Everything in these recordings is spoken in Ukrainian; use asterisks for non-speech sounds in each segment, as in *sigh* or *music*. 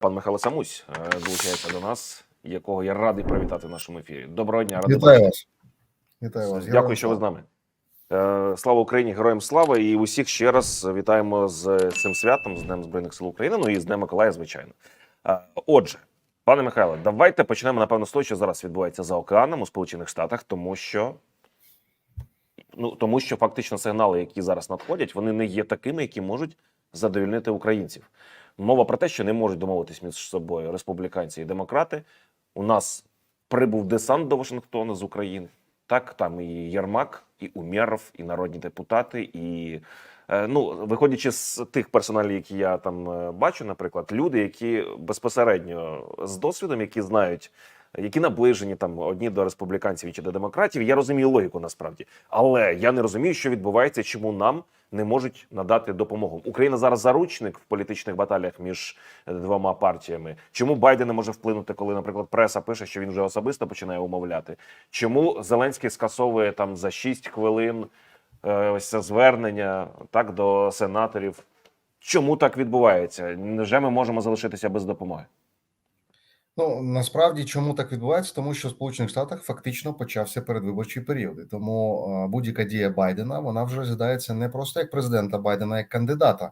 Пан Михайло Самусь е, долучається до нас, якого я радий привітати в нашому ефірі. Доброго дня, радий Вітаю вас. Вітаю вас. Дякую, що ви з нами. Е, Слава Україні, героям слава! І усіх ще раз вітаємо з цим святом, з Днем Збройних сил України, ну і з Днем Миколая, звичайно. Е, Отже, пане Михайло, давайте почнемо напевно з того, що зараз відбувається за океаном у Сполучених Штатах, тому що. Ну тому що фактично сигнали, які зараз надходять, вони не є такими, які можуть задовільнити українців. Мова про те, що не можуть домовитись між собою республіканці і демократи. У нас прибув десант до Вашингтона з України. Так, там і Єрмак, і Умєров, і народні депутати, і е, ну, виходячи з тих персоналів, які я там е, бачу, наприклад, люди, які безпосередньо з досвідом, які знають, які наближені там одні до республіканців чи до демократів. Я розумію логіку насправді, але я не розумію, що відбувається, чому нам не можуть надати допомогу. Україна зараз заручник в політичних баталіях між е, двома партіями. Чому Байден не може вплинути, коли, наприклад, преса пише, що він вже особисто починає умовляти? Чому Зеленський скасовує там за 6 хвилин е, ось це звернення так до сенаторів? Чому так відбувається? Невже ми можемо залишитися без допомоги? Ну насправді чому так відбувається? Тому що в Сполучених Штатах фактично почався передвиборчий період. Тому е, будь-яка дія Байдена вона вже розглядається не просто як президента Байдена, як кандидата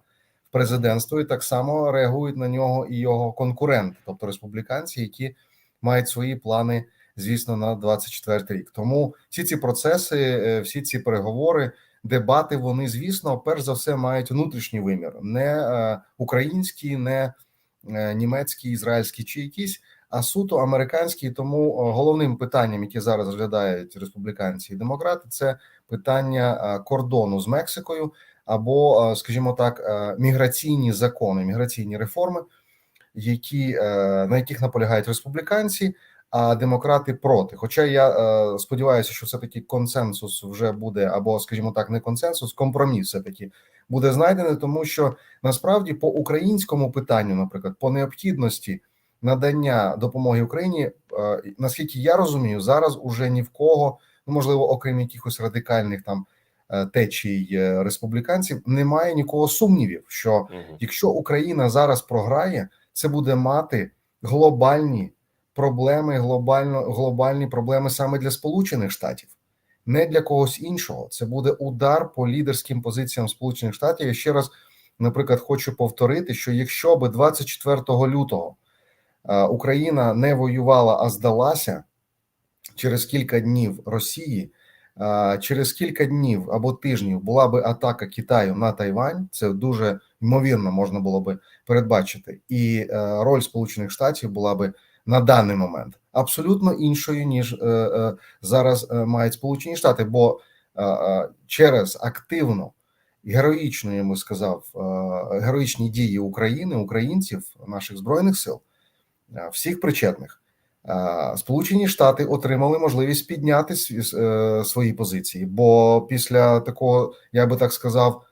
в президентство, і так само реагують на нього і його конкуренти, тобто республіканці, які мають свої плани, звісно, на 24 рік. Тому всі ці процеси, е, всі ці переговори. Дебати вони, звісно, перш за все мають внутрішній вимір, не е, український, не німецький, ізраїльський чи якийсь, а суто американський. Тому е, головним питанням, яке зараз розглядають республіканці і демократи, це питання е, кордону з Мексикою або, е, скажімо так, е, міграційні закони, міграційні реформи, які е, на яких наполягають республіканці. А демократи проти. Хоча я е, сподіваюся, що все таки консенсус вже буде, або, скажімо так, не консенсус, компроміс все таки буде знайдений, тому що насправді по українському питанню, наприклад, по необхідності надання допомоги Україні, е, наскільки я розумію, зараз уже ні в кого, ну можливо, окрім якихось радикальних там е, течій республіканців, немає нікого сумнівів, що якщо Україна зараз програє, це буде мати глобальні проблеми, глобально глобальні проблеми саме для Сполучених Штатів, не для когось іншого. Це буде удар по лідерським позиціям Сполучених Штатів. Я ще раз, наприклад, хочу повторити, що якщо би 24 лютого е, Україна не воювала, а здалася через кілька днів Росії. е, Через кілька днів або тижнів була би атака Китаю на Тайвань. Це дуже ймовірно можна було би передбачити, і е, роль Сполучених Штатів була би на даний момент абсолютно іншою ніж е, е, зараз е, мають Сполучені Штати, бо через активну героїчну, я би сказав, героїчні дії України, українців, наших збройних сил, всіх причетних. Сполучені Штати отримали можливість підняти свої позиції, бо після такого, я би так сказав,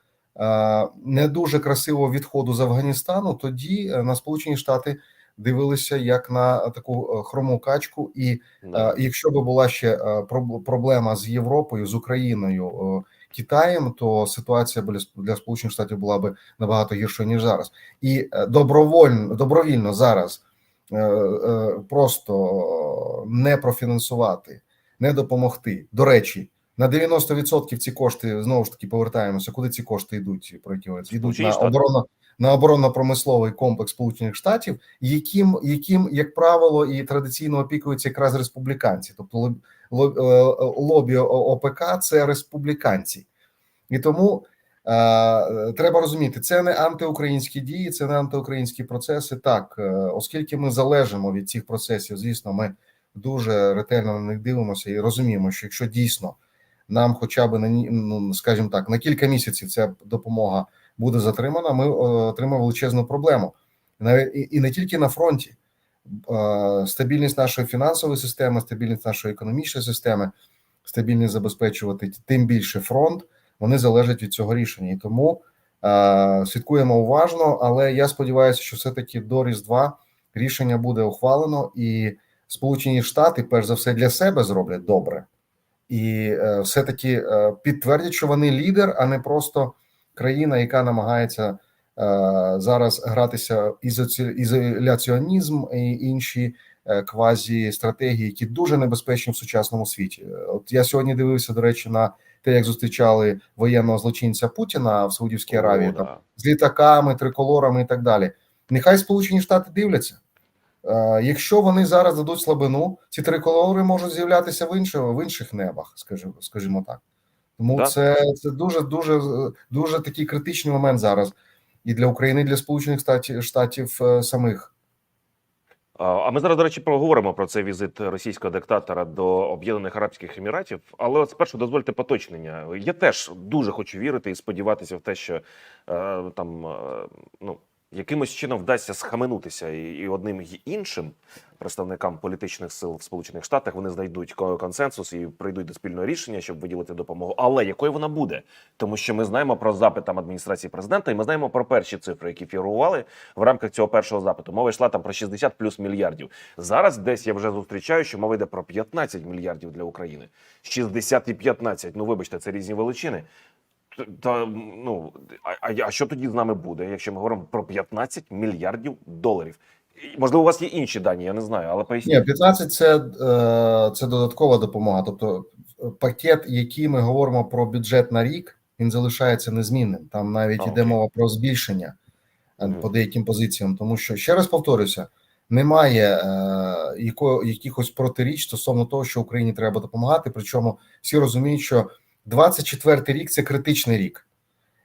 не дуже красивого відходу з Афганістану, тоді на Сполучені Штати дивилися як на таку е, хрому качку, і е, якщо би була ще е, проблема з Європою, з Україною, е, Китаєм, то ситуація для для Сполучених Штатів була би набагато гіршою ніж зараз, і е, добровольно добровільно зараз е, е, просто не профінансувати, не допомогти. До речі, на 90% ці кошти знову ж таки повертаємося. Куди ці кошти йдуть? Про які йдуть на Штати. На оборонно-промисловий комплекс Сполучених Штатів, яким, яким, як правило, і традиційно опікуються якраз республіканці, тобто е, лобі ОПК це республіканці, і тому е, треба розуміти, це не антиукраїнські дії, це не антиукраїнські процеси. Так, е, оскільки ми залежимо від цих процесів, звісно, ми дуже ретельно на них дивимося і розуміємо, що якщо дійсно нам, хоча б на ну, скажімо так, на кілька місяців ця допомога буде затримана, ми е, отримаємо величезну проблему. І, не тільки на фронті. Е, Стабільність нашої фінансової системи, стабільність нашої економічної системи, стабільність забезпечувати тим більше фронт, вони залежать від цього рішення. І тому е, слідкуємо уважно, але я сподіваюся, що все-таки до Різдва рішення буде ухвалено, і Сполучені Штати, перш за все, для себе зроблять добре, і е, все-таки е, підтвердять, що вони лідер, а не просто країна, яка намагається зараз гратися ізоляціонізм і інші е, квазі стратегії, які дуже небезпечні в сучасному світі. Е, От я сьогодні дивився, до речі, на те, як зустрічали воєнного злочинця Путіна в Саудівській Аравії. О, Там да. з літаками, триколорами і так далі. Нехай Сполучені Штати дивляться. Е, Якщо вони зараз дадуть слабину, ці триколори можуть з'являтися в інших, в інших небах, скажімо, скажімо так. Тому Да. це, це дуже дуже дуже такий критичний момент зараз і для України, і для Сполучених Штатів, Штатів е, самих. А а ми зараз, до речі, поговоримо про цей візит російського диктатора до Об'єднаних Арабських Еміратів. Але от спершу дозвольте поточнення. Я теж дуже хочу вірити і сподіватися в те, що е, там е, ну якимось чином вдасться схаменутися і, і одним і іншим представникам політичних сил в Сполучених Штатах вони знайдуть консенсус і прийдуть до спільного рішення, щоб виділити допомогу. Але якою вона буде? Тому що ми знаємо про запит там адміністрації президента, і ми знаємо про перші цифри, які фігурували в рамках цього першого запиту. Мова йшла там про 60 плюс мільярдів. Зараз десь я вже зустрічаю, що мова йде про 15 мільярдів для України. 60 і 15, Ну вибачте, це різні величини. Та ну а, а, що тоді з нами буде, якщо ми говоримо про 15 мільярдів доларів? Можливо, у вас є інші дані, я не знаю, але поясніть. Ні, 15 це, е, це додаткова допомога. Тобто е, пакет, який ми говоримо про бюджет на рік, він залишається незмінним. Там навіть А, іде окей. мова про збільшення Мгм. по деяким позиціям. Тому що ще раз повторюся, немає е, якихось протиріч стосовно того, що Україні треба допомагати. Причому всі розуміють, що 24 рік це критичний рік.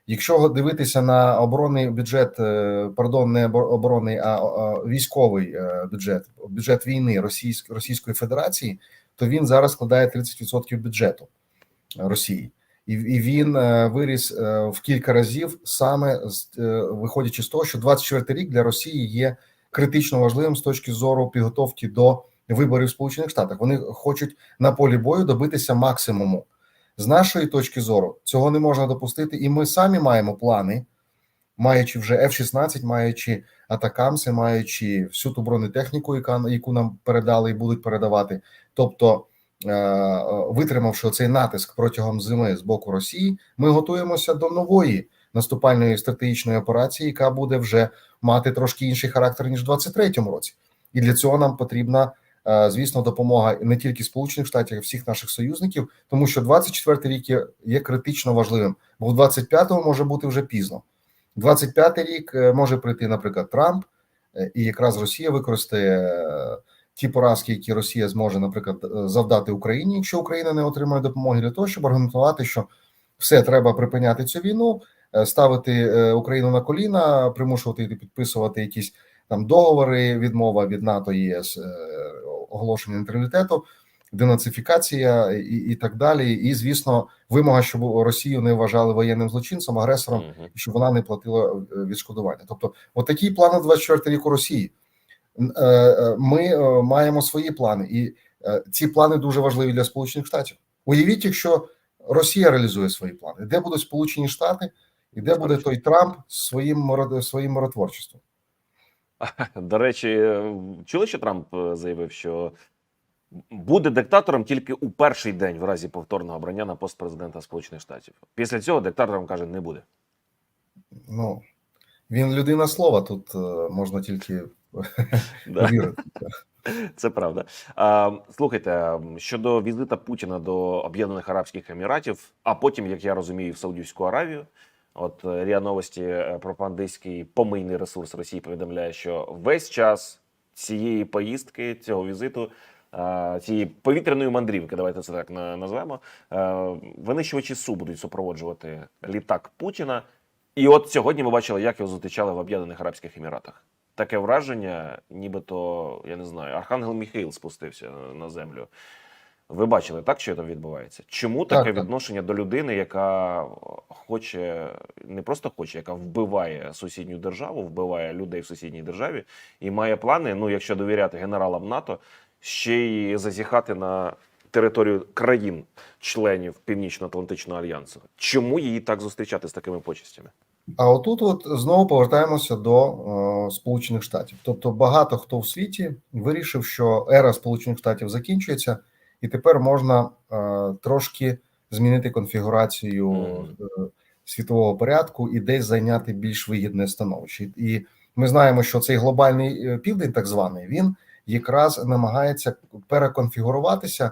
Якщо дивитися на оборонний бюджет, е, пардон, не обор- оборонний, а військовий е, бюджет, бюджет війни Російськ, Російської Федерації, то він зараз складає 30% бюджету Росії, і, він е, виріс в кілька разів саме виходячи з того, що 24 рік для Росії є критично важливим з точки зору підготовки до виборів в Сполучених Штатах. Вони хочуть на полі бою добитися максимуму. З нашої точки зору цього не можна допустити, і ми самі маємо плани, маючи вже F-16, маючи атакамси, маючи всю ту бронетехніку, яка яку нам передали і будуть передавати. Тобто, е, витримавши цей натиск протягом зими з боку Росії, ми готуємося до нової наступальної стратегічної операції, яка буде вже мати трошки інший характер ніж в 23-му році, і для цього нам потрібна. Е, Звісно, допомога не тільки Сполучених Штатів, а всіх наших союзників, тому що 24 рік є, є критично важливим, бо в 25-му може бути вже пізно. 25-й рік е, може прийти, наприклад, Трамп, е, і якраз Росія використає ті поразки, які Росія зможе, наприклад, завдати Україні, якщо Україна не отримає допомоги для того, щоб аргументувати, що все треба припиняти цю війну, ставити Україну на коліна, примушувати підписувати якісь там договори, відмова від НАТО ЄС, оголошення нейтралітету, денацифікація і, і так далі. І звісно, вимога, щоб Росію не вважали воєнним злочинцем, агресором, і щоб вона не платила е, відшкодування. Тобто, отакий план на 24 рік у Росії. Е, е, Ми маємо свої плани, і ці плани дуже важливі для Сполучених Штатів. Уявіть, якщо Росія реалізує свої плани, де будуть Сполучені Штати, і де буде той Трамп своїм своїм миротворчеством. До речі, чули, що Трамп е, заявив, що буде диктатором тільки у перший день в разі повторного обрання на пост президента Сполучених Штатів. Після цього диктатором каже, не буде. Ну він людина слова. Тут е, можна тільки *laughs* Да. повірити. Це правда. А, слухайте, щодо візита Путіна до Об'єднаних Арабських Еміратів, а потім, як я розумію, в Саудівську Аравію. От е, РІА Новості, е, пропагандистський помийний ресурс Росії повідомляє, що весь час цієї поїздки, цього візиту, е, цієї повітряної мандрівки, давайте це так на- назвемо. Винищувачі СУ будуть супроводжувати літак Путіна. І от сьогодні ми бачили, як його зустрічали в Об'єднаних Арабських Еміратах. Таке враження, нібито, я не знаю, Архангел Міхаїл спустився на землю. Ви бачили так, що там відбувається? Чому Так, таке так. відношення до людини, яка хоче, не просто хоче, яка вбиває сусідню державу, вбиває людей в сусідній державі і має плани, ну, якщо довіряти генералам НАТО, ще й зазіхати на територію країн, членів Північно-Атлантичного альянсу. Чому її так зустрічати з такими почестями? А отут, от знову повертаємося до е, Сполучених Штатів. Тобто, багато хто в світі вирішив, що ера Сполучених Штатів закінчується, і тепер можна е, трошки змінити конфігурацію е, світового порядку і десь зайняти більш вигідне становище. І ми знаємо, що цей глобальний е, південь, так званий, він якраз намагається переконфігуруватися,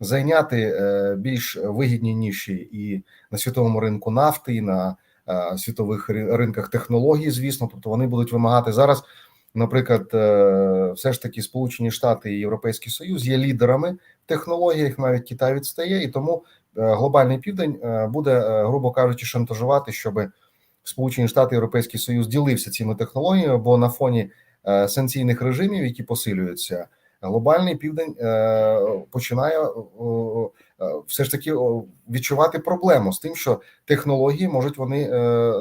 зайняти е, більш вигідні ніші і на світовому ринку нафти, і на е, світових ринках технологій, звісно. Тобто вони будуть вимагати зараз. Наприклад, все ж таки Сполучені Штати і Європейський Союз є лідерами технологіях, навіть Китай відстає, і тому е, глобальний південь е, буде, е, грубо кажучи, шантажувати, щоб Сполучені Штати Європейський Союз ділився цими технологіями, бо на фоні санкційних режимів, які посилюються, глобальний південь починає все ж таки відчувати проблему з тим, що технології можуть вони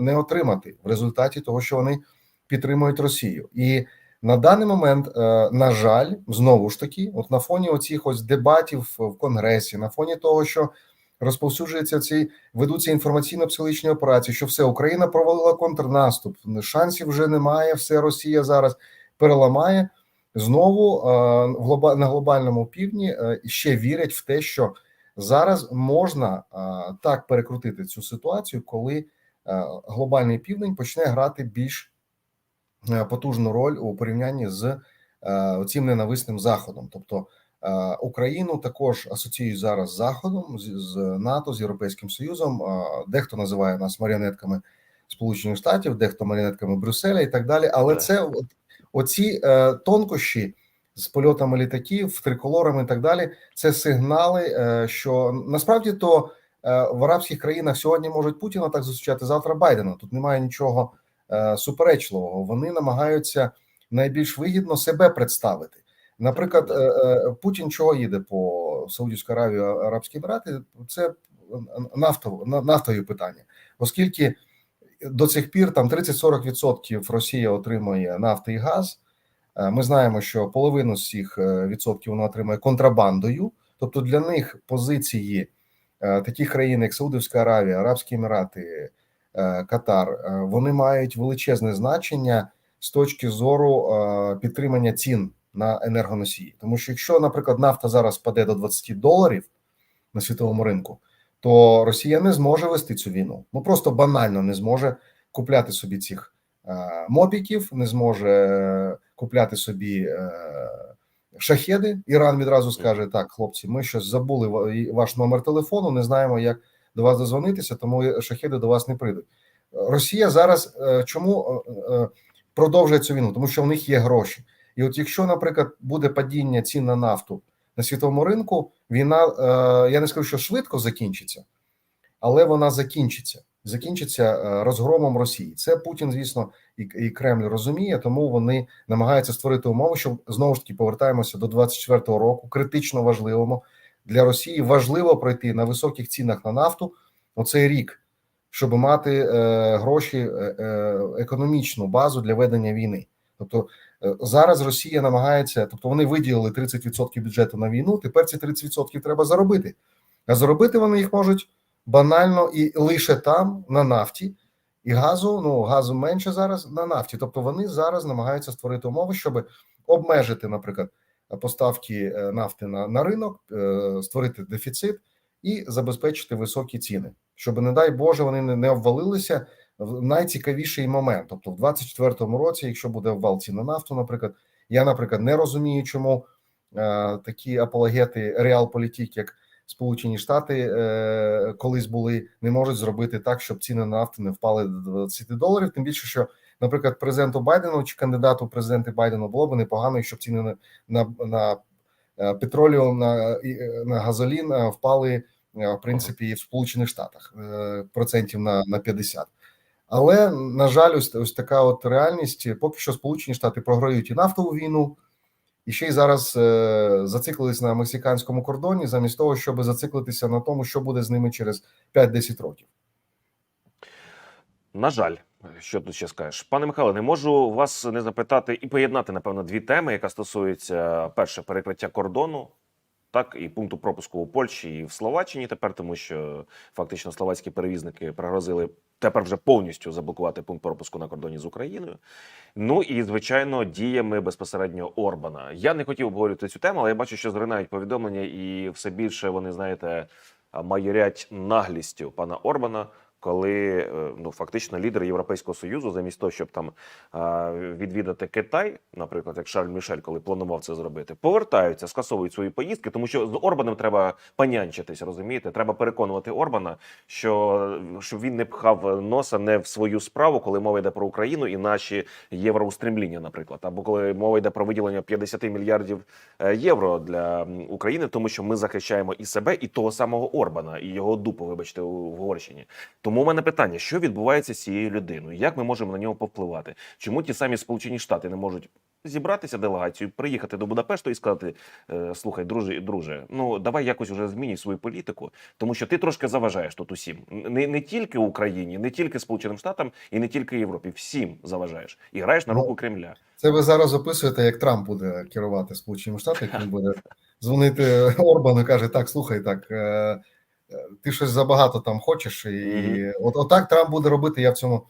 не отримати в результаті того, що вони підтримують Росію, і на даний момент, е, на жаль, знову ж таки, от на фоні оцих ось дебатів в Конгресі, на фоні того, що розповсюджуються ці ведуться інформаційно-психологічні операції, що все Україна провалила контрнаступ, шансів вже немає. Все Росія зараз переламає. Знову е, на глобальному півдні е, ще вірять в те, що зараз можна так перекрутити цю ситуацію, коли глобальний південь почне грати більш потужну роль у порівнянні з е, цим ненависним заходом. Тобто е, Україну також асоціюють зараз з заходом, з, НАТО, з Європейським Союзом. Е, Дехто називає нас маріонетками Сполучених Штатів, дехто маріонетками Брюсселя і так далі. Але це оці е, тонкощі з польотами літаків, триколорами і так далі. Це сигнали, е, що насправді то е, в арабських країнах сьогодні можуть Путіна так зустрічати завтра Байдена. Тут немає нічого е, суперечливого. Вони намагаються найбільш вигідно себе представити. Наприклад, е, е, Путін чого їде по Саудівську Аравію, Арабські Емірати? Це нафтово, на- нафтові питання, оскільки до цих пір там 30-40% Росія отримує нафти і газ. Е, Ми знаємо, що половину з цих е, відсотків вона отримує контрабандою. Тобто для них позиції е, таких країн, як Саудівська Аравія, Арабські Емірати, е, Катар, е, вони мають величезне значення з точки зору е, підтримання цін на енергоносії. Тому що якщо, наприклад, нафта зараз паде до 20 доларів на світовому ринку, то Росія не зможе вести цю війну. Ну просто банально не зможе купляти собі цих е, мобіків, не зможе е, купляти собі е, шахеди. Іран відразу скаже: так, хлопці, ми щось забули ва- ваш номер телефону, не знаємо, як до вас дозвонитися, тому шахеди до вас не прийдуть. Росія зараз е, чому е, е, продовжує цю війну? Тому що в них є гроші. І от якщо, наприклад, буде падіння цін на нафту на світовому ринку, війна я не скажу, що швидко закінчиться, але вона закінчиться. Закінчиться розгромом Росії. Це Путін, звісно, і, і Кремль розуміє, тому вони намагаються створити умови, що знову ж таки повертаємося до 24-го року, критично важливому для Росії. Важливо пройти на високих цінах на нафту оцей рік, щоб мати е, гроші, е, е, економічну базу для ведення війни. Тобто зараз Росія намагається, тобто вони виділили 30% бюджету на війну. Тепер ці 30% треба заробити. А заробити вони їх можуть банально і лише там, на нафті, і газу. Ну газу менше зараз на нафті. Тобто вони зараз намагаються створити умови, щоб обмежити, наприклад, поставки е, нафти на, на ринок, е, створити дефіцит і забезпечити високі ціни, щоб, не дай Боже, вони не, обвалилися в найцікавіший момент. Тобто, в 24-му році, якщо буде обвал цін на нафту, наприклад, я, наприклад, не розумію, чому е, такі апологети реалполітик, як Сполучені Штати колись були, не можуть зробити так, щоб ціни на нафту не впали до 20 доларів. Тим більше, що, наприклад, президенту Байдену чи кандидату президенти Байдену було б непогано, якщо б ціни на на, на е, петроліум, на, е, на газолін е, впали в принципі в Сполучених Штатах процентів на, на 50. Але на жаль, ось, ось така от реальність. Поки що Сполучені Штати програють і нафтову війну, і ще й зараз е, зациклились на мексиканському кордоні, замість того, щоб зациклитися на тому, що буде з ними через 5-10 років. На жаль, що тут ще скажеш, пане Михайло, не можу вас не запитати і поєднати напевно дві теми, яка стосується перше перекриття кордону, так і пункту пропуску у Польщі і в Словаччині. Тепер тому, що фактично словацькі перевізники пригрозили тепер вже повністю заблокувати пункт пропуску на кордоні з Україною. Ну і звичайно, діями безпосередньо Орбана. Я не хотів обговорювати цю тему, але я бачу, що зринають повідомлення, і все більше вони знаєте майорять наглістю пана Орбана. Коли е, ну фактично лідери Європейського союзу, замість того, щоб там відвідати Китай, наприклад, як Шарль Мішель, коли планував це зробити, повертаються, скасовують свої поїздки, тому що з Орбаном треба панянчитись, розумієте? Треба переконувати Орбана, що щоб він не пхав носа не в свою справу, коли мова йде про Україну і наші євроустремління, наприклад, або коли мова йде про виділення 50 мільярдів е, євро для України, тому що ми захищаємо і себе, і того самого Орбана, і його дупу, вибачте, в Угорщині. Тому у мене питання: що відбувається з цією людиною? Як ми можемо на нього повпливати? Чому ті самі Сполучені Штати не можуть зібратися делегацією, приїхати до Будапешту і сказати: е, слухай, друже, друже, ну давай якось вже змінюй свою політику, тому що ти трошки заважаєш тут усім. Не, не тільки Україні, не тільки Сполученим Штатам і не тільки Європі. Всім заважаєш і граєш на Ну, руку Кремля. Це ви зараз описуєте, як Трамп буде керувати Сполученими Штатами, як він *laughs* буде дзвонити Орбану і каже: Так, слухай, так е, ти щось забагато там хочеш, і от отак Трамп буде робити. Я в цьому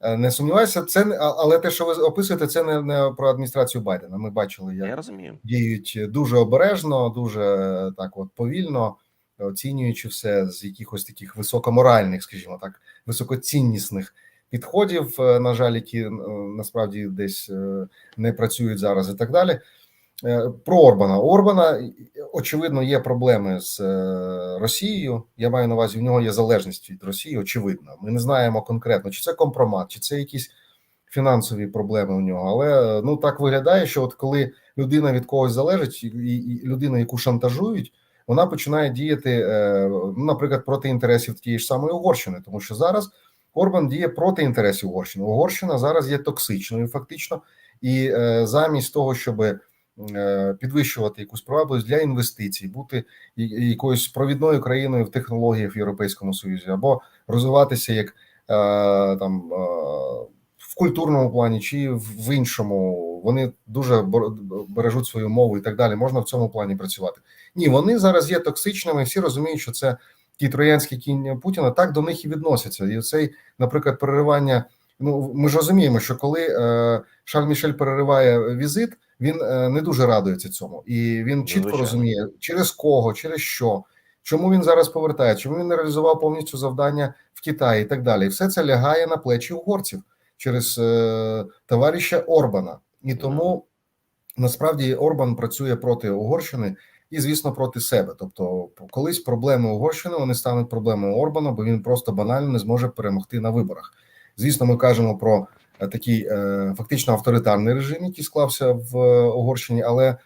е, не сумніваюся. Це але те, що ви описуєте, це не, не про адміністрацію Байдена. Ми бачили, як Я розумію. діють дуже обережно, дуже е, так, от повільно, оцінюючи все з якихось таких високоморальних, скажімо так, високоціннісних підходів, е, на жаль, які е, насправді десь е, не працюють зараз, і так далі. Е, Про Орбана. У Орбана очевидно є проблеми з е, Росією. Я маю на увазі, в нього є залежність від Росії. Очевидно, ми не знаємо конкретно, чи це компромат, чи це якісь фінансові проблеми у нього. Але ну так виглядає, що от коли людина від когось залежить, і, людина, яку шантажують, вона починає діяти, е, ну, наприклад, проти інтересів тієї ж самої Угорщини, тому що зараз Орбан діє проти інтересів Угорщини. Угорщина зараз є токсичною, фактично, і е, замість того, щоб е, підвищувати якусь привабливість для інвестицій, бути якоюсь провідною країною в технологіях в Європейському Союзі, або розвиватися як е, там е, в культурному плані чи в іншому, вони дуже бережуть свою мову і так далі. Можна в цьому плані працювати. Ні, вони зараз є токсичними. Всі розуміють, що це ті троянські кінь Путіна так до них і відносяться. І цей, наприклад, переривання. Ну ми ж розуміємо, що коли е, Шарль Мішель перериває візит, він е, не дуже радується цьому, і він чітко звичайно. розуміє, через кого, через що, чому він зараз повертає, чому він не реалізував повністю завдання в Китаї і так далі. І все це лягає на плечі угорців через е, товариша Орбана, і тому насправді Орбан працює проти Угорщини і, звісно, проти себе. Тобто, колись проблеми Угорщини вони стануть проблемою Орбана, бо він просто банально не зможе перемогти на виборах. Звісно, ми кажемо про е, такий е, фактично авторитарний режим, який склався в е, Угорщині, але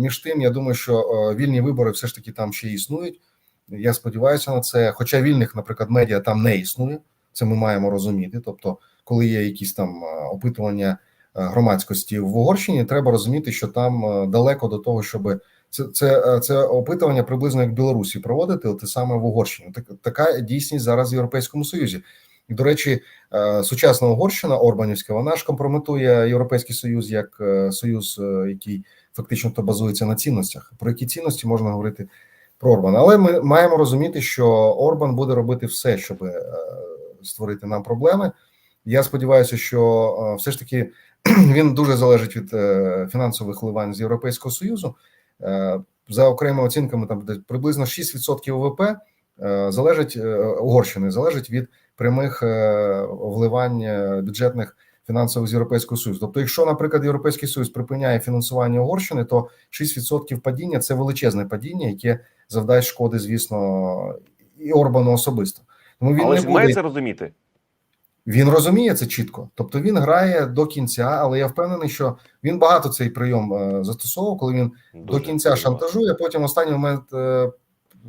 між тим, я думаю, що вільні вибори все ж таки там ще існують. Я сподіваюся на це. Хоча вільних, наприклад, медіа там не існує. Це ми маємо розуміти. Тобто, коли є якісь там опитування громадськості в Угорщині, треба розуміти, що там далеко до того, щоб це це, це опитування приблизно як в Білорусі проводити, те саме в Угорщині. Так така дійсність зараз в Європейському Союзі. До речі, е, сучасна Угорщина Орбанівська, вона ж компрометує Європейський Союз як е, союз, е, який фактично то базується на цінностях. Про які цінності можна говорити про Орбана? Але ми маємо розуміти, що Орбан буде робити все, щоб створити нам проблеми. Я сподіваюся, що все ж таки *clears throat* він дуже залежить від фінансових вливань з Європейського Союзу. За окремими оцінками, там приблизно 6% ВВП залежить Угорщини, залежить від прямих е, вливань е, бюджетних фінансових з Європейського Союзу. Тобто, якщо, наприклад, Європейський Союз припиняє фінансування Угорщини, то 6% падіння це величезне падіння, яке завдасть шкоди, звісно, і Орбану особисто. Тому він Але не буде має це розуміти. він розуміє це чітко, тобто він грає до кінця, але я впевнений, що він багато цей прийом е, застосовував, коли він до кінця шантажує. Потім останній момент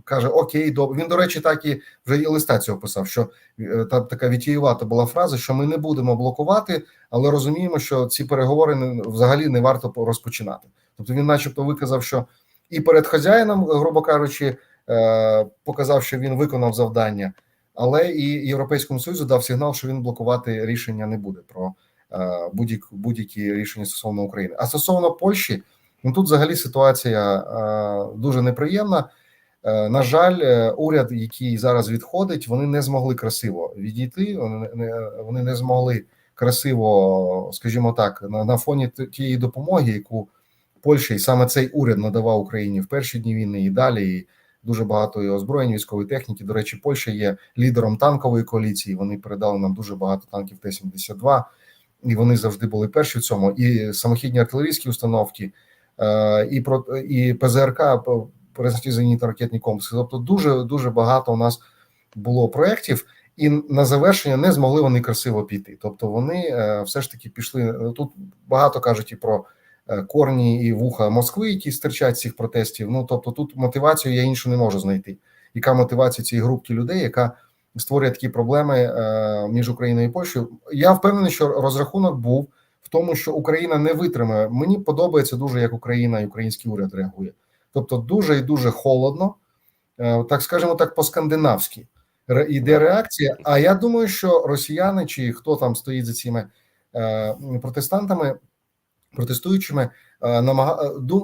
каже: Окей, добре. Він, до речі, так і вже і листа цього писав. Що е, та така вітіювата була фраза, що ми не будемо блокувати, але розуміємо, що ці переговори не, взагалі не варто розпочинати. Тобто він, начебто, виказав, що і перед хазяїном, грубо кажучи, е, показав, що він виконав завдання. Але і Європейському Союзу дав сигнал, що він блокувати рішення не буде про е, будь-які будь-які рішення стосовно України. А стосовно Польщі, ну тут взагалі ситуація дуже неприємна. Е, на жаль, е, уряд, який зараз відходить, вони не змогли красиво відійти. Вони не вони не змогли красиво, скажімо так, на, на фоні тієї допомоги, яку Польща і саме цей уряд надавав Україні в перші дні війни і далі. І дуже багато і озброєнь, військової техніки. До речі, Польща є лідером танкової коаліції. Вони передали нам дуже багато танків Т-72, і вони завжди були перші в цьому. І самохідні артилерійські установки, е, і про і ПЗРК, пересадні зенітно-ракетні комплекси. Тобто, дуже дуже багато у нас було проєктів, і на завершення не змогли вони красиво піти. Тобто, вони е, все ж таки пішли тут. Багато кажуть і про е, корні і вуха Москви, які стирчать цих протестів. Ну тобто, тут мотивацію я іншу не можу знайти. Яка мотивація цієї групки людей, яка створює такі проблеми е, між Україною і Польщею? Я впевнений, що розрахунок був в тому, що Україна не витримає. Мені подобається дуже, як Україна і український уряд реагує. Тобто, дуже і дуже холодно, е, так скажемо так, по-скандинавськи йде реакція. А я думаю, що росіяни чи хто там стоїть за цими е, протестантами, протестуючими, е,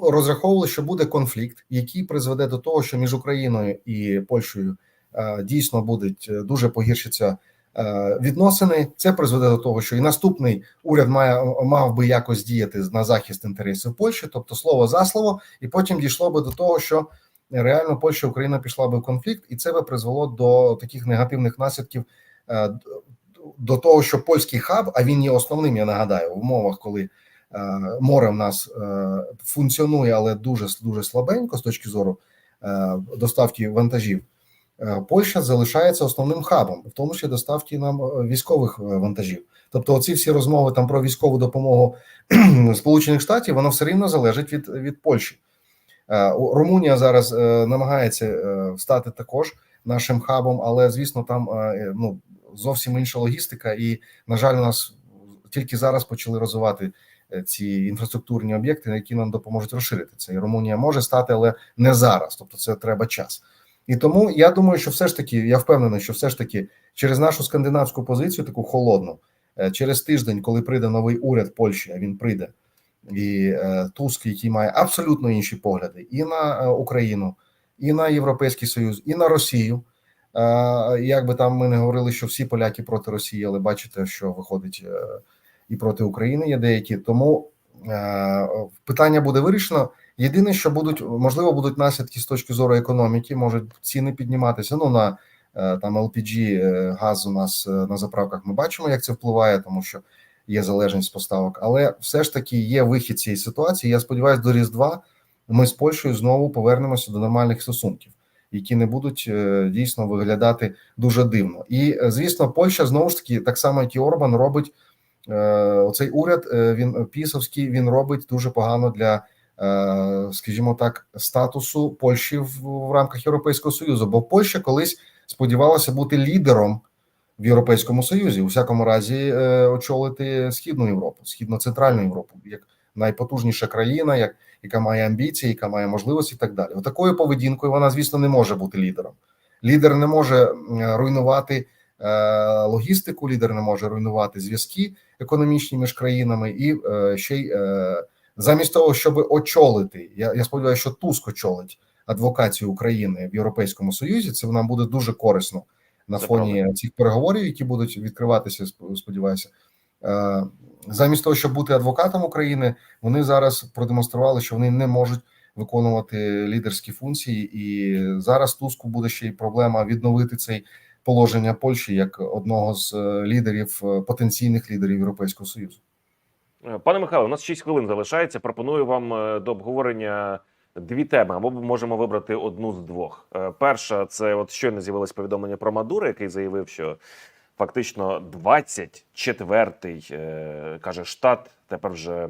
розраховували, що буде конфлікт, який призведе до того, що між Україною і Польщею дійсно будуть дуже погіршиться відносини. Це призведе до того, що і наступний уряд має мав би якось діяти на захист інтересів Польщі, тобто слово за слово, і потім дійшло би до того, що реально Польща Україна пішла би в конфлікт, і це би призвело до таких негативних наслідків. е, До того, що польський хаб, а він є основним, я нагадаю, в умовах, коли е, море в нас е, функціонує, але дуже дуже слабенько з точки зору е, доставки вантажів. Е, Польща залишається основним хабом, в тому числі доставки нам е, військових е, вантажів. Тобто, оці всі розмови там про військову допомогу *clears throat* Сполучених Штатів, воно все рівно залежить від, від Польщі. Румунія зараз намагається стати також нашим хабом, але звісно, там ну зовсім інша логістика, і на жаль, у нас тільки зараз почали розвивати ці інфраструктурні об'єкти, які нам допоможуть розширити це. І Румунія може стати, але не зараз. Тобто, це треба час. І тому я думаю, що все ж таки, я впевнений, що все ж таки через нашу скандинавську позицію, таку холодну, е, через тиждень, коли прийде новий уряд Польщі, а він прийде, і е, Туск, який має абсолютно інші погляди, і на е, Україну, і на Європейський Союз, і на Росію. Як би там ми не говорили, що всі поляки проти Росії, але бачите, що виходить і проти України є деякі. Тому питання буде вирішено. Єдине, що будуть можливо будуть наслідки з точки зору економіки, можуть ціни підніматися. Ну на е, там LPG е, газ у нас е, на заправках. Ми бачимо, як це впливає, тому що є залежність поставок. Але все ж таки є вихід цієї ситуації. Я сподіваюся, до Різдва ми з Польщею знову повернемося до нормальних стосунків, які не будуть дійсно виглядати дуже дивно. І звісно, Польща знову ж таки, так само як і Орбан, робить оцей уряд. Він пісовський, він робить дуже погано для. Е, Скажімо так, статусу Польщі в, рамках Європейського союзу, бо Польща колись сподівалася бути лідером в Європейському Союзі, у всякому разі, е, очолити східну Європу, східно-центральну Європу, як найпотужніша країна, як яка має амбіції, яка має можливості, і так далі. Отакою поведінкою вона, звісно, не може бути лідером. Лідер не може руйнувати е, логістику, лідер не може руйнувати зв'язки економічні між країнами, і ще й замість того, щоб очолити, я, я сподіваюся, що Туск очолить адвокацію України в Європейському Союзі. Це нам буде дуже корисно на Це фоні правда. цих переговорів, які будуть відкриватися. Сподіваюся, Е, замість того, щоб бути адвокатом України, вони зараз продемонстрували, що вони не можуть виконувати лідерські функції, і зараз Туску буде ще й проблема відновити цей положення Польщі як одного з е, лідерів е, потенційних лідерів Європейського союзу. Е, Пане Михайло, у нас 6 хвилин залишається. Пропоную вам е, до обговорення дві теми, або можемо вибрати одну з двох. Е, Перша це от щойно з'явилось повідомлення про Мадура, який заявив, що фактично 24-й е, каже штат тепер вже.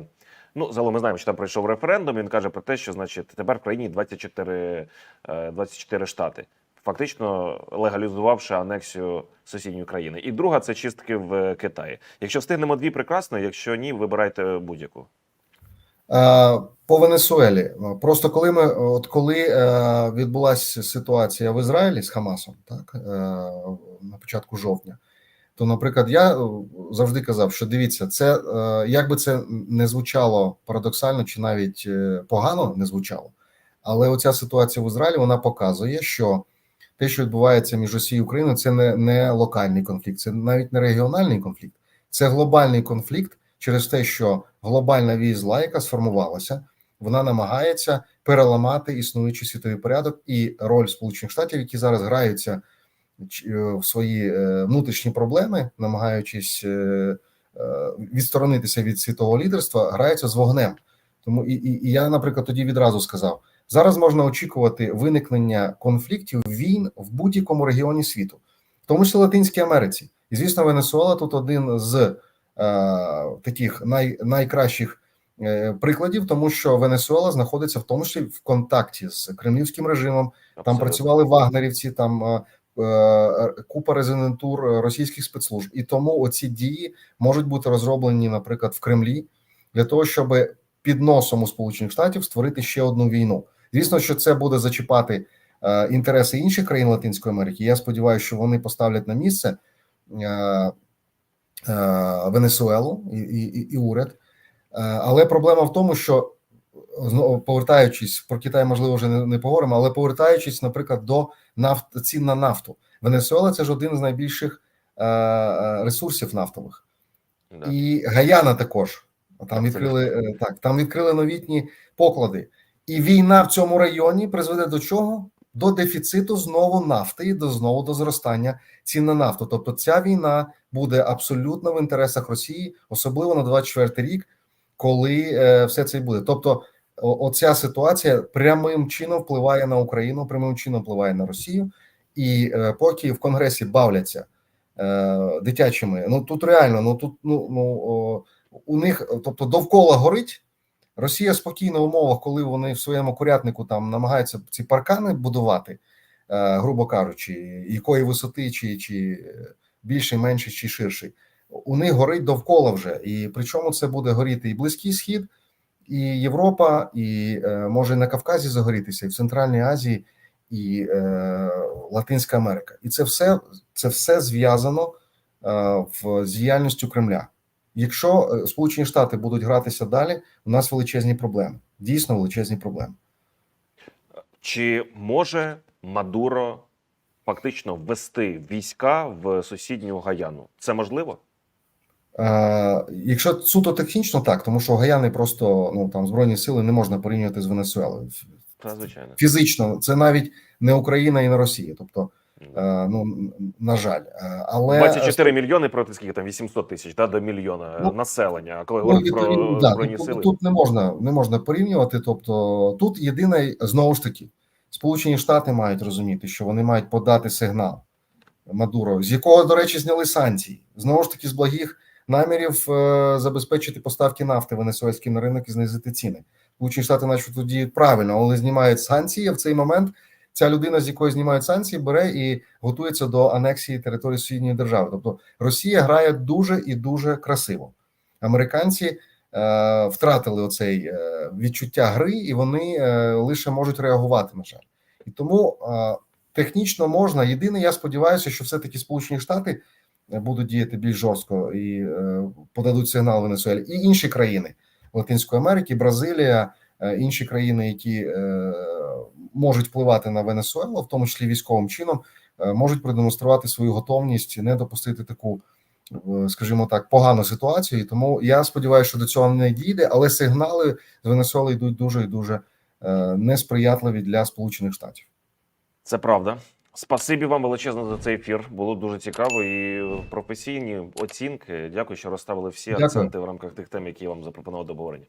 Ну, загалом ми знаємо, що там пройшов референдум. Він каже про те, що значить тепер в країні 24, е, 24 штати, фактично легалізувавши анексію сусідньої країни. І друга це чистки в Китаї. Якщо встигнемо дві прекрасно, якщо ні, вибирайте будь-яку. Е, По Венесуелі просто коли ми от коли е, відбулася ситуація в Ізраїлі з Хамасом, так е, на початку жовтня, то, наприклад, я е, завжди казав, що дивіться, це е, як би це не звучало парадоксально чи навіть е, погано не звучало, але оця ситуація в Ізраїлі вона показує, що те, що відбувається між Росією і Україною, це не, не локальний конфлікт, це навіть не регіональний конфлікт, це глобальний конфлікт через те, що глобальна війзла, яка сформувалася, вона намагається переламати існуючий світовий порядок і роль Сполучених Штатів, які зараз граються е, в свої е, внутрішні проблеми, намагаючись е, відсторонитися від світового лідерства, граються з вогнем. Тому і, і, і я, наприклад, тоді відразу сказав: зараз можна очікувати виникнення конфліктів, війн в будь-якому регіоні світу, в тому числі Латинській Америці. І звісно, Венесуела тут один з е, таких най, найкращих е, прикладів, тому що Венесуела знаходиться в тому числі в контакті з кремлівським режимом. Там працювали вагнерівці, там е, е, купа резидентур російських спецслужб, і тому оці дії можуть бути розроблені, наприклад, в Кремлі для того, щоб під носом у Сполучених Штатів створити ще одну війну. Звісно, що це буде зачіпати е, інтереси інших країн Латинської Америки. Я сподіваюся, що вони поставлять на місце е, е, Венесуелу і, і, і- уряд. Е, але проблема в тому, що знову повертаючись про Китай, можливо, вже не, не поговоримо, але повертаючись, наприклад, до нафт цін на нафту, Венесуела це ж один з найбільших е, е, ресурсів нафтових, Да. і Гаяна також. Там відкрили е, так, там відкрили новітні поклади, і війна в цьому районі призведе до чого? До дефіциту знову нафти і до знову до зростання цін на нафту. Тобто, ця війна буде абсолютно в інтересах Росії, особливо на 24 рік, коли е, все це буде. Тобто, оця ситуація прямим чином впливає на Україну, прямим чином впливає на Росію, і е, поки в Конгресі бавляться е, дитячими, ну тут реально, ну тут ну, ну у них, тобто довкола горить. Росія спокійно в умовах, коли вони в своєму курятнику там намагаються ці паркани будувати, е, грубо кажучи, якої висоти, чи, чи більший, менший, чи ширший, у них горить довкола вже. І причому це буде горіти і Близький Схід, і Європа, і е, може на Кавказі загорітися, і в Центральній Азії, і е, Латинська Америка. І це все, це все зв'язано е, в діяльністю Кремля. Якщо е, Сполучені Штати будуть гратися далі, у нас величезні проблеми. Дійсно величезні проблеми. Чи може Мадуро фактично ввести війська в сусідню Гаяну? Це можливо? Е, якщо суто технічно, так, тому що Гаяни просто ну там збройні сили не можна порівнювати з Венесуелою. Та звичайно. Фізично, це навіть не Україна і не Росія. Тобто, ну на жаль, Е, але 24 мільйони проти скільки там 800 тисяч да, до мільйона Ну, населення. А коли Ну, про да, збройні тут, сили, тут не можна не можна порівнювати. Тобто, тут єдине знову ж таки, Сполучені Штати мають розуміти, що вони мають подати сигнал Мадуро, з якого, до речі, зняли санкції. Знову ж таки, з благих намірів е, забезпечити поставки нафти венесуельський на ринок і знизити ціни. Сполучені Штати, начебто, діють правильно, але знімають санкції. В цей момент ця людина, з якої знімають санкції, бере і готується до анексії території сусідньої держави. Тобто Росія грає дуже і дуже красиво. Американці е, втратили оцей е, відчуття гри, і вони е, лише можуть реагувати. На жаль, і тому е, технічно можна. Єдине, я сподіваюся, що все-таки Сполучені Штати е, будуть діяти більш жорстко і е, подадуть сигнал Венесуелі, і інші країни Латинської Америки, Бразилія, е, інші країни, які е, можуть впливати на Венесуелу, в тому числі військовим чином, е, можуть продемонструвати свою готовність не допустити таку скажімо так, погану ситуацію. І тому я сподіваюся, що до цього не дійде, але сигнали з Венесуели йдуть дуже і дуже е, несприятливі для Сполучених Штатів. це правда. Спасибі вам величезно за цей ефір. Було дуже цікаво і професійні оцінки. Дякую, що розставили всі Дякую. акценти в рамках тих тем, які я вам запропонував до обговорення.